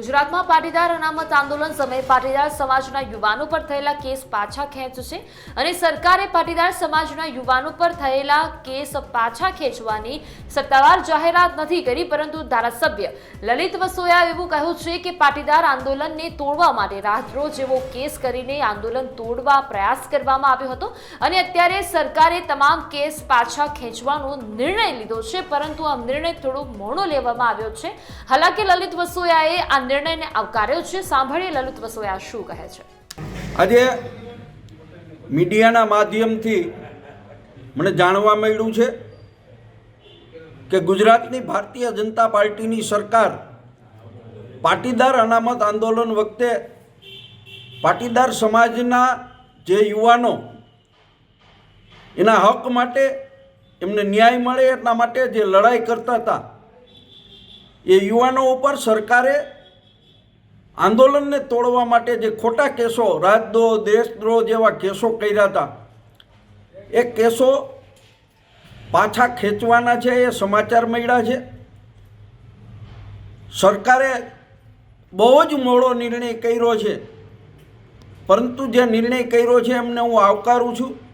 ગુજરાતમાં પાટીદાર અનામત આંદોલન સમયે પાટીદાર સમાજના યુવાનો પર થયેલા કેસ પાછા ખેંચશે અને સરકારે પાટીદાર સમાજના યુવાનો પર થયેલા કેસ પાછા ખેંચવાની સત્તાવાર જાહેરાત નથી કરી, પરંતુ ધારાસભ્ય લલિત વસોયા એવું કહ્યું છે કે પાટીદાર આંદોલનને તોડવા માટે રાતરોજ જેવો કેસ કરીને આંદોલન તોડવા પ્રયાસ કરવામાં આવ્યો હતો અને અત્યારે સરકારે તમામ કેસ પાછા ખેંચવાનો નિર્ણય લીધો છે, પરંતુ આ નિર્ણય થોડો મોડો લેવામાં આવ્યો છે. હાલાકી લલિત વસોયાએ આ નિર્ણયને આવકાર્યો છે. સાંભળીએ લલિત વસોયા શું કહે છે. આજે મીડિયાના માધ્યમથી મને જાણવા મળ્યું છે કે ગુજરાતની ભારતીય જનતા પાર્ટીની સરકાર પાટીદાર અનામત આંદોલન વખતે પાટીદાર સમાજના જે યુવાનો એના હક માટે એમને ન્યાય મળે એટલા માટે જે લડાઈ કરતા હતા, એ યુવાનો ઉપર સરકારે આંદોલનને તોડવા માટે જે ખોટા કેસો રાજદ્રોહ, દેશદ્રોહ જેવા કેસો કર્યા હતા, એ કેસો પાછા ખેંચવાના છે, એ સમાચાર મળ્યા છે. સરકારે બહુ જ મોડો નિર્ણય કર્યો છે. પરંતુ જે નિર્ણય કર્યો છે એમને હું આવકારું છું.